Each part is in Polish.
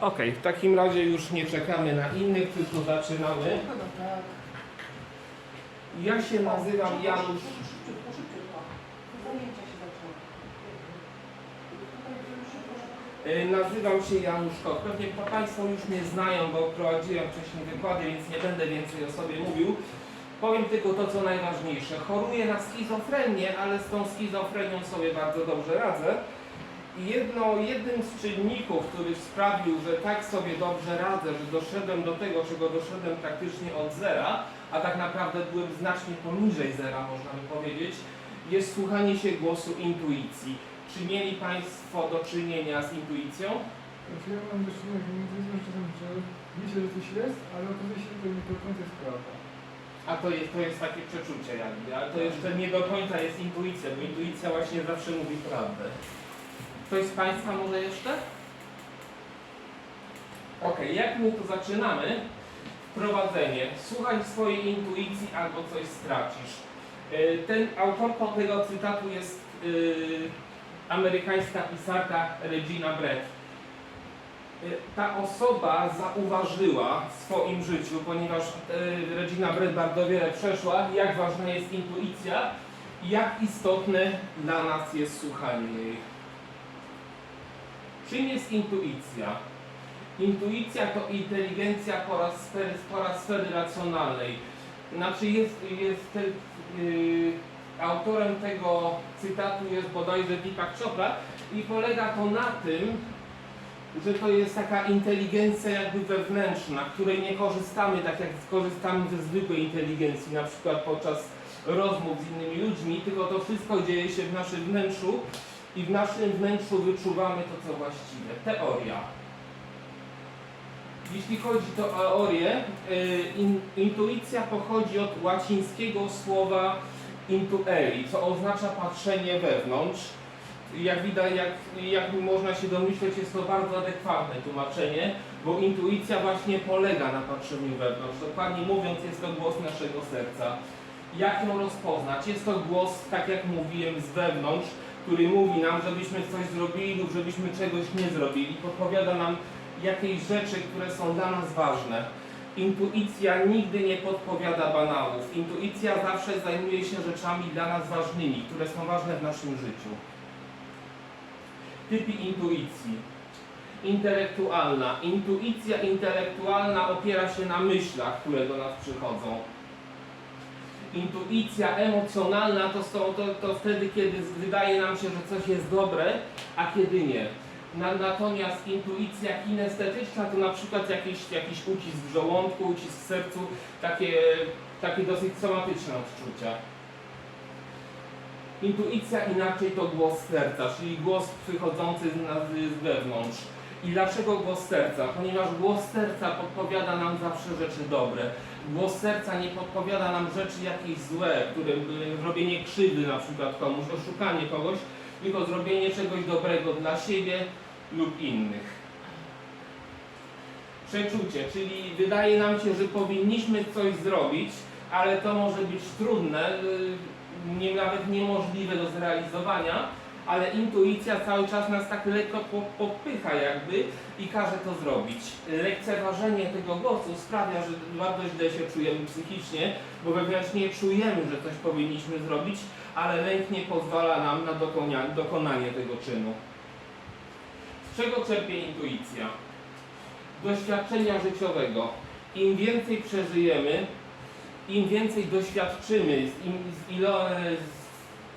Okej, w takim razie już nie czekamy na innych, tylko zaczynamy. Ja się nazywam Janusz. Y, Nazywam się Janusz Koch. Pewnie pa- Państwo już mnie znają, bo prowadziłem wcześniej wykłady, więc nie będę więcej o sobie mówił. Powiem tylko to, co najważniejsze. Choruję na schizofrenię, ale z tą schizofrenią sobie bardzo dobrze radzę. Jedno, jednym z czynników, który sprawił, że tak sobie dobrze radzę, że doszedłem do tego, czego doszedłem praktycznie od zera, a tak naprawdę byłem znacznie poniżej zera, można by powiedzieć, jest słuchanie się głosu intuicji. Czy mieli Państwo do czynienia z intuicją? Znaczy ja mam do czynienia z intuicją czasem, że myślę, że coś jest, ale okazuje się, że to nie do końca jest prawda. A to jest, to jest takie przeczucie jakby, ale to jeszcze nie do końca jest intuicja, bo intuicja właśnie zawsze mówi prawdę. Ktoś z Państwa może jeszcze? Ok, jak my to zaczynamy? Wprowadzenie. Słuchaj swojej intuicji albo coś stracisz. Y, Ten autorką tego cytatu jest y, amerykańska pisarka Regina Brett. Y, Ta osoba zauważyła w swoim życiu, ponieważ y, Regina Brett bardzo wiele przeszła, jak ważna jest intuicja i jak istotne dla nas jest słuchanie jej. Czym jest intuicja? Intuicja to inteligencja po raz sfery, po raz sfery racjonalnej. Znaczy jest, jest yy, autorem tego cytatu jest bodajże Deepak Chopra i polega to na tym, że to jest taka inteligencja jakby wewnętrzna, której nie korzystamy tak jak korzystamy ze zwykłej inteligencji, na przykład podczas rozmów z innymi ludźmi, tylko to wszystko dzieje się w naszym wnętrzu i w naszym wnętrzu wyczuwamy to, co właściwe. Teoria. Jeśli chodzi o teorię, y, in, intuicja pochodzi od łacińskiego słowa intueri, co oznacza patrzenie wewnątrz. Jak widać, jak, jak można się domyśleć, jest to bardzo adekwatne tłumaczenie, bo intuicja właśnie polega na patrzeniu wewnątrz. Dokładnie mówiąc, jest to głos naszego serca. Jak ją rozpoznać? Jest to głos, tak jak mówiłem, z wewnątrz, który mówi nam, żebyśmy coś zrobili lub żebyśmy czegoś nie zrobili. Podpowiada nam jakieś rzeczy, które są dla nas ważne. Intuicja nigdy nie podpowiada banałów. Intuicja zawsze zajmuje się rzeczami dla nas ważnymi, które są ważne w naszym życiu. Typy intuicji. Intelektualna. Intuicja intelektualna opiera się na myślach, które do nas przychodzą. Intuicja emocjonalna to, są, to, to wtedy, kiedy wydaje nam się, że coś jest dobre, a kiedy nie. Na, natomiast intuicja kinestetyczna to na przykład jakiś, jakiś ucisk w żołądku, ucisk w sercu, takie, takie dosyć somatyczne odczucia. Intuicja inaczej to głos serca, czyli głos przychodzący z z wewnątrz. I dlaczego głos serca? Ponieważ głos serca podpowiada nam zawsze rzeczy dobre. Głos serca nie podpowiada nam rzeczy jakieś złe, które by zrobienie krzywdy na przykład komuś, oszukanie kogoś, tylko zrobienie czegoś dobrego dla siebie lub innych. Przeczucie, czyli wydaje nam się, że powinniśmy coś zrobić, ale to może być trudne, y, nawet niemożliwe do zrealizowania, ale intuicja cały czas nas tak lekko po- popycha jakby i każe to zrobić. Lekceważenie tego głosu sprawia, że bardzo źle się czujemy psychicznie, bo wewnętrznie czujemy, że coś powinniśmy zrobić, ale lęk nie pozwala nam na dokonanie tego czynu. Z czego czerpie intuicja? Doświadczenia życiowego. Im więcej przeżyjemy, im więcej doświadczymy, z im, z ilo, z,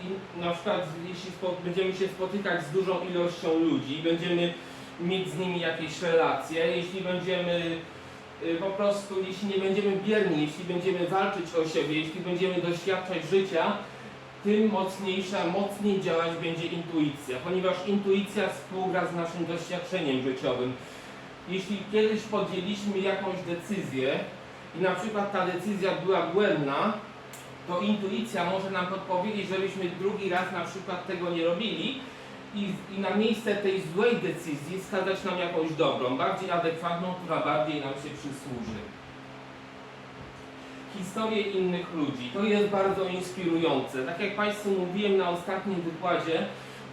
im, na przykład jeśli będziemy się spotykać z dużą ilością ludzi, będziemy mieć z nimi jakieś relacje, jeśli będziemy y, po prostu, jeśli nie będziemy bierni, jeśli będziemy walczyć o siebie, jeśli będziemy doświadczać życia, tym mocniejsza, mocniej działać będzie intuicja, ponieważ intuicja współgra z naszym doświadczeniem życiowym. Jeśli kiedyś podjęliśmy jakąś decyzję i na przykład ta decyzja była błędna, to intuicja może nam podpowiedzieć, żebyśmy drugi raz na przykład tego nie robili i, i na miejsce tej złej decyzji wskazać nam jakąś dobrą, bardziej adekwatną, która bardziej nam się przysłuży. Historie innych ludzi. To jest bardzo inspirujące. Tak jak Państwu mówiłem na ostatnim wykładzie,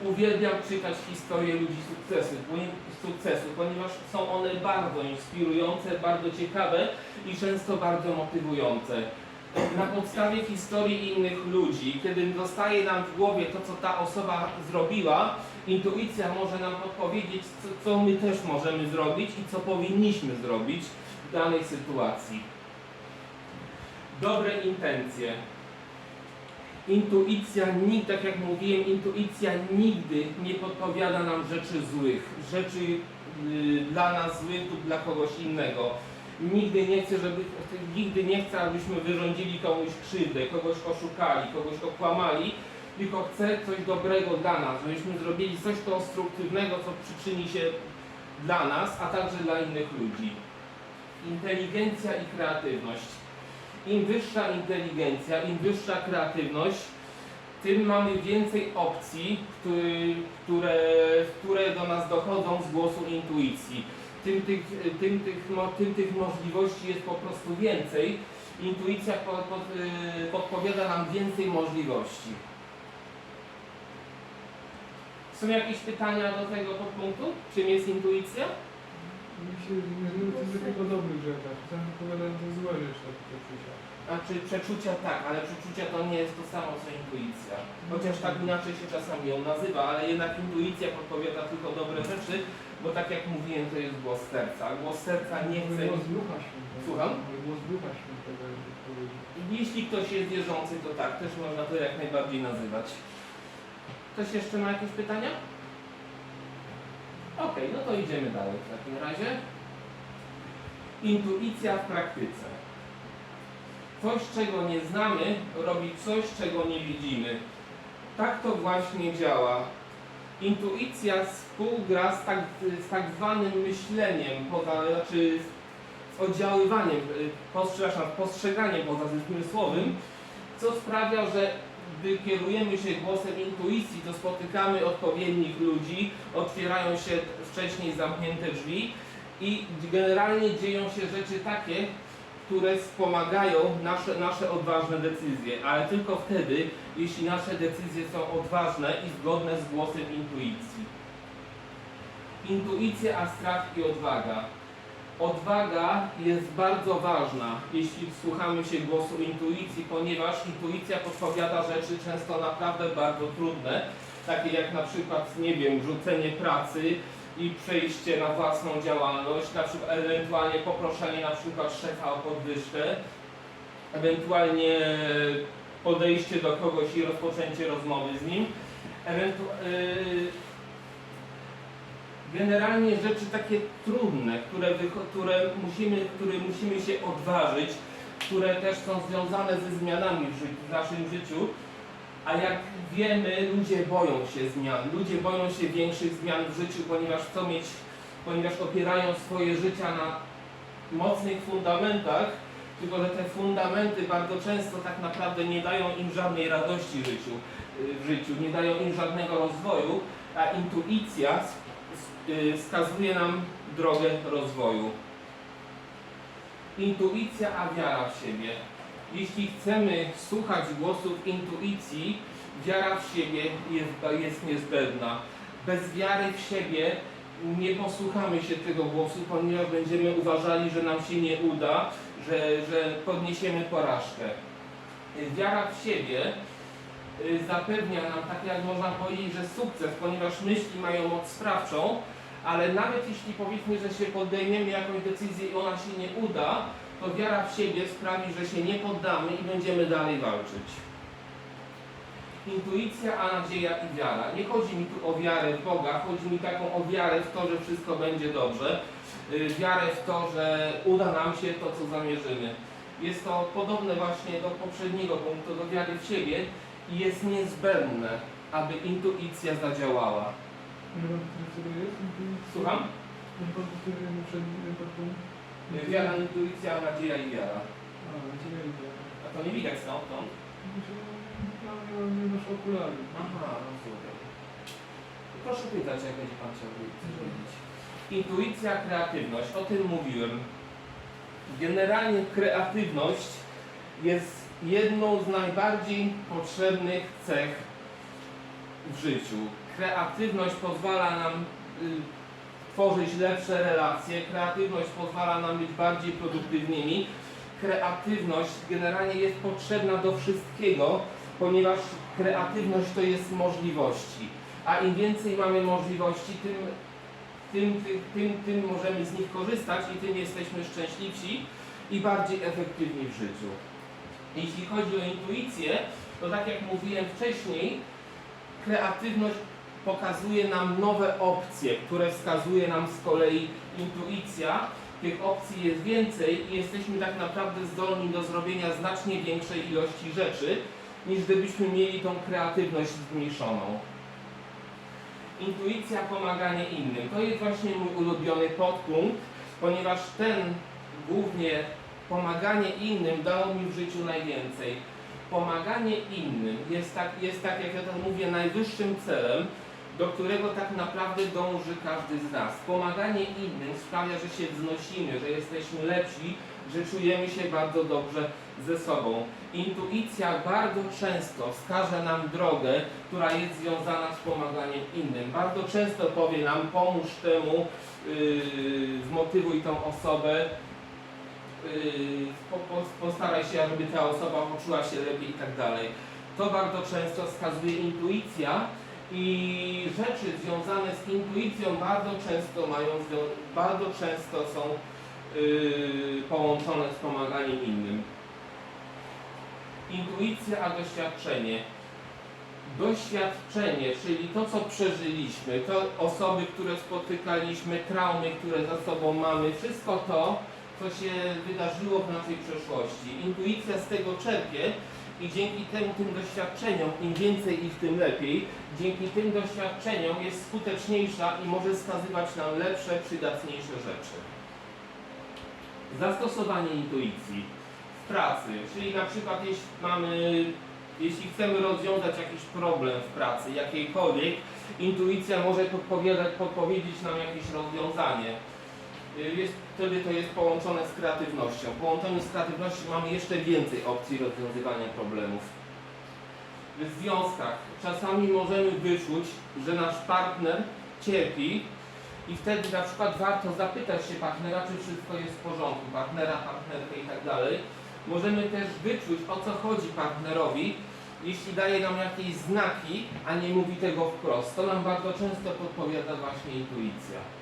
Uwielbiam czytać historie ludzi sukcesu, sukcesu, ponieważ są one bardzo inspirujące, bardzo ciekawe i często bardzo motywujące. Na podstawie historii innych ludzi, kiedy zostaje nam w głowie to, co ta osoba zrobiła, intuicja może nam podpowiedzieć, co, co my też możemy zrobić i co powinniśmy zrobić w danej sytuacji. Dobre intencje. Intuicja, nig- tak jak mówiłem, intuicja nigdy nie podpowiada nam rzeczy złych, rzeczy y, dla nas złych lub dla kogoś innego. Nigdy nie chce, żeby, nigdy nie chce, abyśmy wyrządzili komuś krzywdę, kogoś oszukali, kogoś okłamali, tylko chce coś dobrego dla nas, żebyśmy zrobili coś konstruktywnego, co przyczyni się dla nas, a także dla innych ludzi. Inteligencja i kreatywność. Im wyższa inteligencja, im wyższa kreatywność, tym mamy więcej opcji, które, które do nas dochodzą z głosu intuicji. Tym tych, tym, tych, tym tych możliwości jest po prostu więcej. Intuicja po, pod, y, podpowiada nam więcej możliwości. Są jakieś pytania do tego podpunktu? Czym jest intuicja? Mi się nie to tylko o dobrych rzeczach. Czasami opowiadają te złe rzeczy, takie przeczucia. Znaczy przeczucia tak, ale przeczucia to nie jest to samo co intuicja. Chociaż tak inaczej się czasami ją nazywa, ale jednak intuicja podpowiada tylko dobre rzeczy, bo tak jak mówiłem, to jest głos serca. Głos serca nie chce. Głos Ducha Świętego. Słucham? Głos Ducha Świętego. Jeśli ktoś jest wierzący, to tak, też można to jak najbardziej nazywać. Ktoś jeszcze ma jakieś pytania? Okej, no to idziemy dalej w takim razie. Intuicja w praktyce. Coś, czego nie znamy, robi coś, czego nie widzimy. Tak to właśnie działa. Intuicja współgra z tak, z tak zwanym myśleniem, poza, znaczy z oddziaływaniem, y, przepraszam, postrzeganiem pozazmysłowym, co sprawia, że gdy kierujemy się głosem intuicji, to spotykamy odpowiednich ludzi, otwierają się wcześniej zamknięte drzwi i generalnie dzieją się rzeczy takie, które wspomagają nasze, nasze odważne decyzje, ale tylko wtedy, jeśli nasze decyzje są odważne i zgodne z głosem intuicji. Intuicja, a strach i odwaga. Odwaga jest bardzo ważna, jeśli słuchamy się głosu intuicji, ponieważ intuicja podpowiada rzeczy często naprawdę bardzo trudne, takie jak na przykład, nie wiem, rzucenie pracy i przejście na własną działalność, na przykład ewentualnie poproszenie na przykład szefa o podwyżkę, ewentualnie podejście do kogoś i rozpoczęcie rozmowy z nim, ewentu- yy, generalnie rzeczy takie trudne, które, które, musimy, które musimy się odważyć, które też są związane ze zmianami w, w naszym życiu. A jak wiemy, ludzie boją się zmian. Ludzie boją się większych zmian w życiu, ponieważ chcą mieć, ponieważ opierają swoje życia na mocnych fundamentach, tylko że te fundamenty bardzo często tak naprawdę nie dają im żadnej radości życiu, w życiu nie dają im żadnego rozwoju, a intuicja y, wskazuje nam drogę rozwoju. Intuicja, a wiara w siebie. Jeśli chcemy słuchać głosów intuicji, wiara w siebie jest, jest niezbędna. Bez wiary w siebie nie posłuchamy się tego głosu, ponieważ będziemy uważali, że nam się nie uda, że, że podniesiemy porażkę. Wiara w siebie y, zapewnia nam, tak jak można powiedzieć, że sukces, ponieważ myśli mają moc sprawczą, ale nawet jeśli powiedzmy, że się podejmiemy jakąś decyzję i ona się nie uda, to wiara w siebie sprawi, że się nie poddamy i będziemy dalej walczyć. Intuicja, a nadzieja i wiara. Nie chodzi mi tu o wiarę w Boga, chodzi mi taką o wiarę w to, że wszystko będzie dobrze. Y, Wiarę w to, że uda nam się to, co zamierzymy. Jest to podobne właśnie do poprzedniego punktu, do wiary w siebie i jest niezbędne, aby intuicja zadziałała. Słucham? Y, Wiara, intuicja, nadzieja i wiara. A, nadzieja i wiara. A to nie widać stamtąd? Mam, mam, nie masz okulary. Aha, rozumiem. Proszę pytać, jak będzie Pan chciał wiedzieć. Intuicja, kreatywność, o tym mówiłem. Generalnie kreatywność jest jedną z najbardziej potrzebnych cech w życiu. kreatywność pozwala nam y, tworzyć lepsze relacje, kreatywność pozwala nam być bardziej produktywnymi. Kreatywność generalnie jest potrzebna do wszystkiego, ponieważ kreatywność to jest możliwości. A im więcej mamy możliwości, tym, tym, tym, tym, tym możemy z nich korzystać i tym jesteśmy szczęśliwsi i bardziej efektywni w życiu. Jeśli chodzi o intuicję, to tak jak mówiłem wcześniej, kreatywność pokazuje nam nowe opcje, które wskazuje nam z kolei intuicja. Tych opcji jest więcej i jesteśmy tak naprawdę zdolni do zrobienia znacznie większej ilości rzeczy, niż gdybyśmy mieli tą kreatywność zmniejszoną. Intuicja, pomaganie innym. To jest właśnie mój ulubiony podpunkt, ponieważ ten głównie pomaganie innym dało mi w życiu najwięcej. Pomaganie innym jest tak, jest tak jak ja to mówię, najwyższym celem, do którego tak naprawdę dąży każdy z nas. Pomaganie innym sprawia, że się wznosimy, że jesteśmy lepsi, że czujemy się bardzo dobrze ze sobą. Intuicja bardzo często wskaże nam drogę, która jest związana z pomaganiem innym. Bardzo często powie nam, pomóż temu, yy, zmotywuj tą osobę, yy, po, po, postaraj się, żeby ta osoba poczuła się lepiej i tak dalej. To bardzo często wskazuje intuicja i rzeczy związane z intuicją bardzo często mają, bardzo często są yy, połączone z pomaganiem innym. Intuicja a doświadczenie. Doświadczenie, czyli to, co przeżyliśmy, to osoby, które spotykaliśmy, traumy, które za sobą mamy, wszystko to, co się wydarzyło w naszej przeszłości. Intuicja z tego czerpie i dzięki temu, tym doświadczeniom, im więcej ich, tym lepiej, dzięki tym doświadczeniom jest skuteczniejsza i może wskazywać nam lepsze, przydatniejsze rzeczy. Zastosowanie intuicji w pracy, czyli na przykład jeśli mamy, jeśli chcemy rozwiązać jakiś problem w pracy, jakiejkolwiek, intuicja może podpowiedzieć nam jakieś rozwiązanie. Y, Jest, wtedy to jest połączone z kreatywnością. W połączeniu z kreatywnością mamy jeszcze więcej opcji rozwiązywania problemów. W związkach czasami możemy wyczuć, że nasz partner cierpi i wtedy na przykład warto zapytać się partnera, czy wszystko jest w porządku, partnera, partnerkę i tak dalej. Możemy też wyczuć, o co chodzi partnerowi, jeśli daje nam jakieś znaki, a nie mówi tego wprost. To nam bardzo często podpowiada właśnie intuicja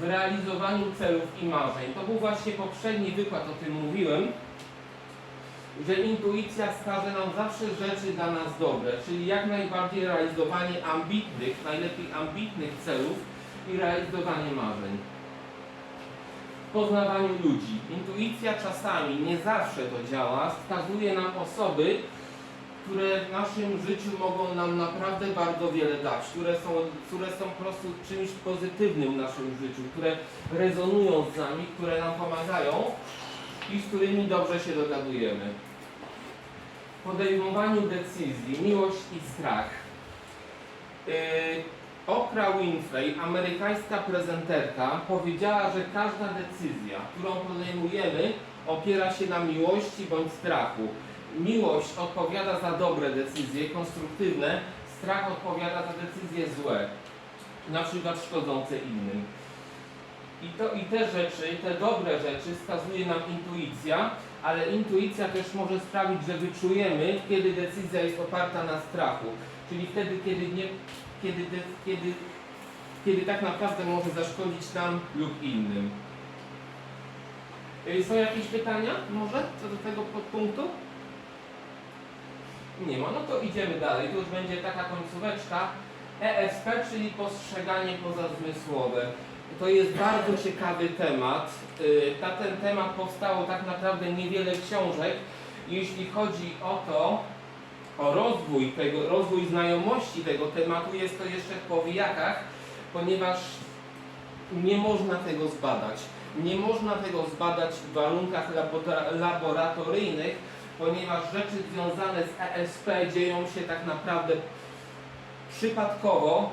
w realizowaniu celów i marzeń. To był właśnie poprzedni wykład, o tym mówiłem, że intuicja wskaże nam zawsze rzeczy dla nas dobre, czyli jak najbardziej realizowanie ambitnych, najlepiej ambitnych celów i realizowanie marzeń. W poznawaniu ludzi. Intuicja czasami, nie zawsze to działa, wskazuje nam osoby, które w naszym życiu mogą nam naprawdę bardzo wiele dać, które są, które są po prostu czymś pozytywnym w naszym życiu, które rezonują z nami, które nam pomagają i z którymi dobrze się dogadujemy. W podejmowaniu decyzji, miłość i strach. Yy, Oprah Winfrey, amerykańska prezenterka, powiedziała, że każda decyzja, którą podejmujemy, opiera się na miłości bądź strachu. Miłość odpowiada za dobre decyzje, konstruktywne, strach odpowiada za decyzje złe, na przykład szkodzące innym. I, to, I te rzeczy, te dobre rzeczy wskazuje nam intuicja, ale intuicja też może sprawić, że wyczujemy, kiedy decyzja jest oparta na strachu. Czyli wtedy, kiedy, nie, kiedy, kiedy, kiedy tak naprawdę może zaszkodzić nam lub innym. Y, Są jakieś pytania może co do tego podpunktu? Nie ma, no to idziemy dalej. Tu już będzie taka końcóweczka. ESP, czyli postrzeganie pozazmysłowe. To jest bardzo ciekawy temat. Y, Na ten temat powstało tak naprawdę niewiele książek. Jeśli chodzi o to, o rozwój tego, rozwój znajomości tego tematu, jest to jeszcze w powijakach, ponieważ nie można tego zbadać. Nie można tego zbadać w warunkach labora- laboratoryjnych, ponieważ rzeczy związane z ESP dzieją się tak naprawdę przypadkowo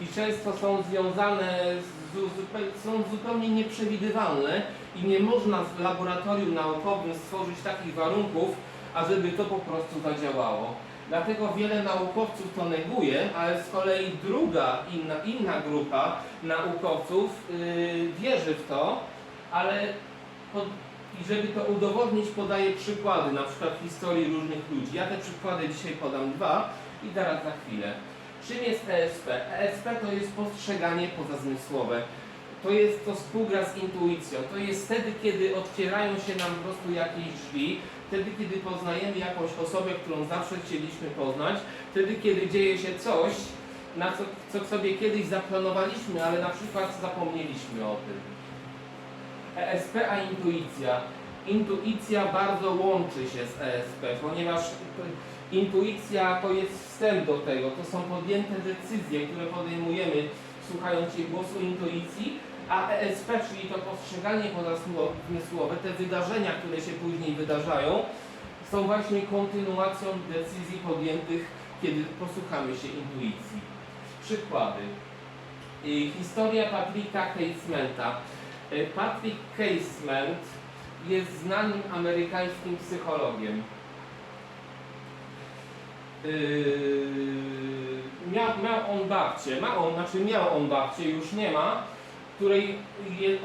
i często są związane z, są zupełnie nieprzewidywalne i nie można w laboratorium naukowym stworzyć takich warunków, ażeby to po prostu zadziałało. Dlatego wiele naukowców to neguje, ale z kolei druga, inna, inna grupa naukowców yy, wierzy w to, ale pod, i żeby to udowodnić podaje przykłady, na przykład historii różnych ludzi. Ja te przykłady dzisiaj podam dwa i teraz za chwilę. Czym jest ESP? ESP to jest postrzeganie pozazmysłowe. To jest to współgra z intuicją. To jest wtedy, kiedy otwierają się nam po prostu jakieś drzwi, wtedy, kiedy poznajemy jakąś osobę, którą zawsze chcieliśmy poznać, wtedy, kiedy dzieje się coś, na co, co sobie kiedyś zaplanowaliśmy, ale na przykład zapomnieliśmy o tym. ESP, a intuicja. Intuicja bardzo łączy się z ESP, ponieważ intuicja to jest wstęp do tego, to są podjęte decyzje, które podejmujemy słuchając się głosu intuicji, a ESP, czyli to postrzeganie pozamysłowe, te wydarzenia, które się później wydarzają, są właśnie kontynuacją decyzji podjętych, kiedy posłuchamy się intuicji. Przykłady. Historia Patricka Casementa. Y, Patrick Casement jest znanym amerykańskim psychologiem. Yy, miał, miał on babcię, ma on, znaczy miał on babcię, już nie ma, której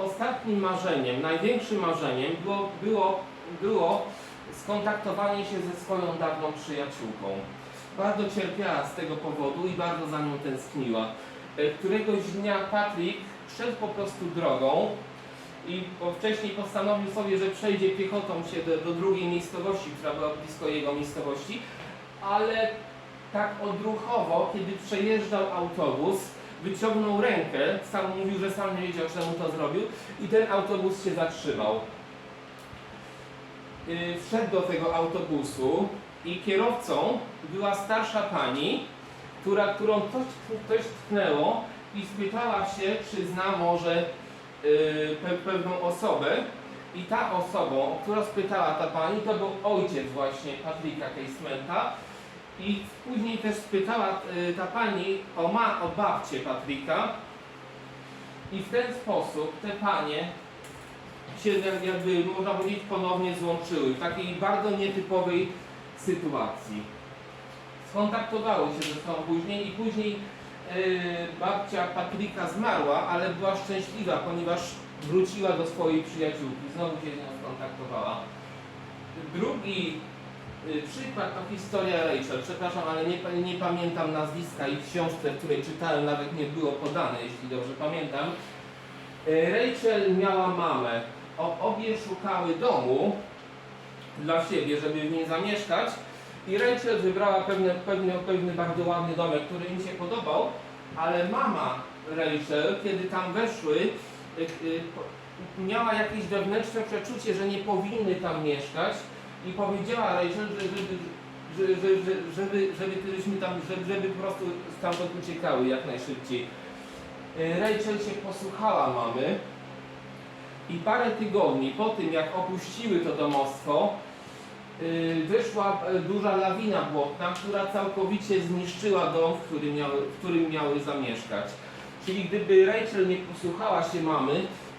ostatnim marzeniem, największym marzeniem było, było, było skontaktowanie się ze swoją dawną przyjaciółką. Bardzo cierpiała z tego powodu i bardzo za nią tęskniła. Yy, Któregoś dnia Patrick szedł po prostu drogą i wcześniej postanowił sobie, że przejdzie piechotą się do, do drugiej miejscowości, która była blisko jego miejscowości, ale tak odruchowo, kiedy przejeżdżał autobus, wyciągnął rękę, sam mówił, że sam nie wiedział, czemu to zrobił i ten autobus się zatrzymał. Yy, Wszedł do tego autobusu i kierowcą była starsza pani, która, którą coś, coś tknęło i spytała się, czy zna może pewną osobę. I ta osobą, która spytała ta pani, to był ojciec właśnie Patryka Casementa. I później też spytała y, ta pani o, ma, o babcię Patryka. I w ten sposób te panie się jak- jakby, można powiedzieć, ponownie złączyły w takiej bardzo nietypowej sytuacji. Skontaktowały się ze sobą później i później y, babcia Patryka zmarła, ale była szczęśliwa, ponieważ wróciła do swojej przyjaciółki, znowu się z nią skontaktowała. Drugi y, przykład to historia Rachel. Przepraszam, ale nie, nie pamiętam nazwiska i w książce, w której czytałem, nawet nie było podane, jeśli dobrze pamiętam. Y, Rachel miała mamę. Obie szukały domu dla siebie, żeby w nim zamieszkać. I Rachel wybrała pewne, pewne, pewny bardzo ładny domek, który im się podobał, ale mama Rachel, kiedy tam weszły, y, y, miała jakieś wewnętrzne przeczucie, że nie powinny tam mieszkać i powiedziała Rachel, że, żeby, że, że, że, żeby, żeby, żebyśmy tam, żeby, żeby po prostu stamtąd uciekały jak najszybciej. Y, Rachel się posłuchała mamy i parę tygodni po tym, jak opuściły to domostwo, wyszła e, duża lawina błotna, która całkowicie zniszczyła dom, w którym miały, w którym miały zamieszkać. Czyli gdyby Rachel nie posłuchała się mamy,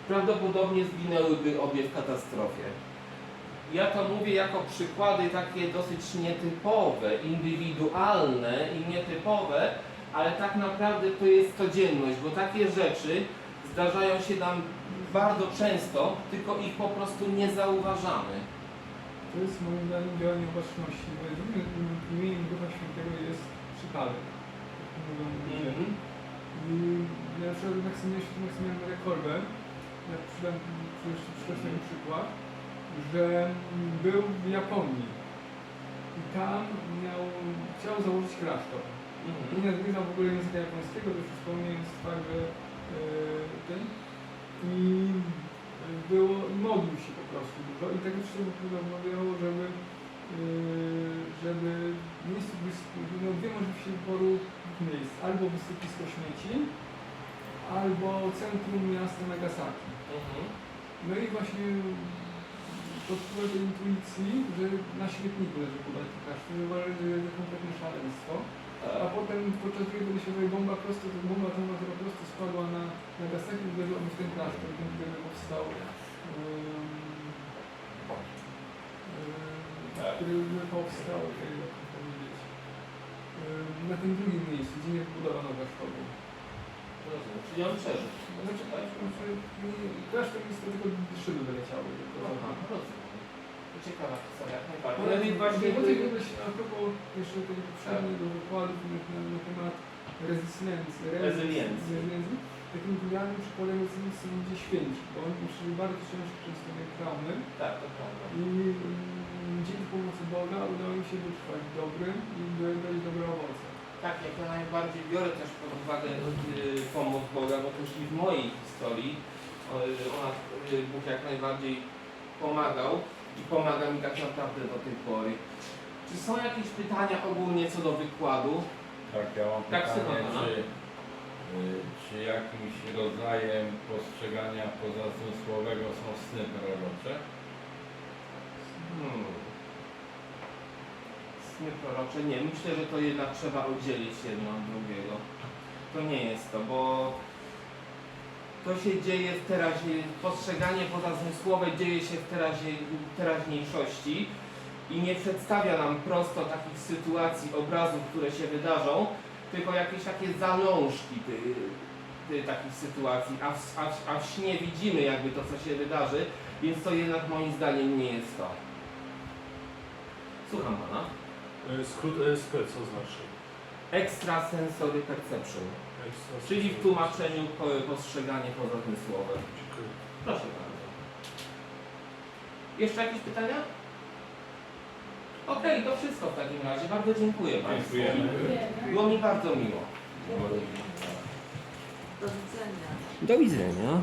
prawdopodobnie zginęłyby obie w katastrofie. Ja to mówię jako przykłady takie dosyć nietypowe, indywidualne i nietypowe, ale tak naprawdę to jest codzienność, bo takie rzeczy zdarzają się nam bardzo często, tylko ich po prostu nie zauważamy. To jest moim zdaniem działanie opatrzności, imieniem Ducha Świętego jest przypadek. jak mówią ludzie. Mhm. I ja na przykład Maksymilian Święty Maksymilian Maria Kolbe, jak przydam jeszcze przykład ten przykład, że był w Japonii i tam miał, chciał założyć klasztor. I Mhm. nie znał w ogóle języka japońskiego, to już wspomniałem fakt, że ten i było, modlił się po prostu dużo i tak wszystko rozmawiało, żeby yy, żeby miejscu no dwie możliwości wyboru miejsc, albo wysypisko śmieci, albo centrum miasta Nagasaki. Mhm. No i właśnie pod wpływem tej intuicji, że na śmietniku leży podać klasztor, że uważali, że jest to kompletne szaleństwo. A potem podczas II wojny bomba prosto, to bomba atomowa, która prosto spadła na Nagasaki i uderzyła w ten któremu powstał um, Tak. który powstał, jak to powiedzieć, na tym drugim miejscu, gdzie nie wybudowano gasztową. Rozumiem. Czyli on przeżył. Znaczy, znaczy resztę jest to tylko szyby wyleciały. Aha, rozumiem. To ciekawa historia, jak najbardziej. Ale Ale właśnie... właśnie tutaj kiedyś a propos jeszcze tego poprzedniego wykładu na, temat rezystencji, Rezyliencji. Takim idealnym przykładem jest są ludzie święci, bo oni przyszli bardzo ciężko przez ten traumy Tak, to prawda. i mm, dzięki pomocy Boga udało im się wytrwać w dobrym i do- dać dobre owoce. Tak, jak ja najbardziej biorę też pod uwagę y, pomoc Boga, bo też i w mojej historii y, ona, y, Bóg jak najbardziej pomagał i pomaga mi tak naprawdę do tej pory. Czy są jakieś pytania ogólnie co do wykładu? Tak, ja mam Tak, pytanie, no. czy, y, czy jakimś rodzajem postrzegania pozazmysłowego są sny prorocze? Hmm. Sny prorocze? Nie, myślę, że to jednak trzeba oddzielić jedno od drugiego. To nie jest to, bo to się dzieje w teraźniej, postrzeganie pozazmysłowe dzieje się w teraźniej, teraźniejszości i nie przedstawia nam prosto takich sytuacji, obrazów, które się wydarzą, tylko jakieś takie zalążki ty, ty, takich sytuacji, a w, a, w, a w śnie widzimy jakby to, co się wydarzy, więc to jednak moim zdaniem nie jest to. Słucham pana. E, Skrót ESP co znaczy? Extrasensory perception, Ekstra- czyli w tłumaczeniu po- postrzeganie pozazmysłowe. Dziękuję. Proszę bardzo. Jeszcze jakieś pytania? Okej, to wszystko w takim razie. Bardzo dziękuję Państwu. Dziękujemy. Było mi bardzo miło. Do widzenia. Do widzenia.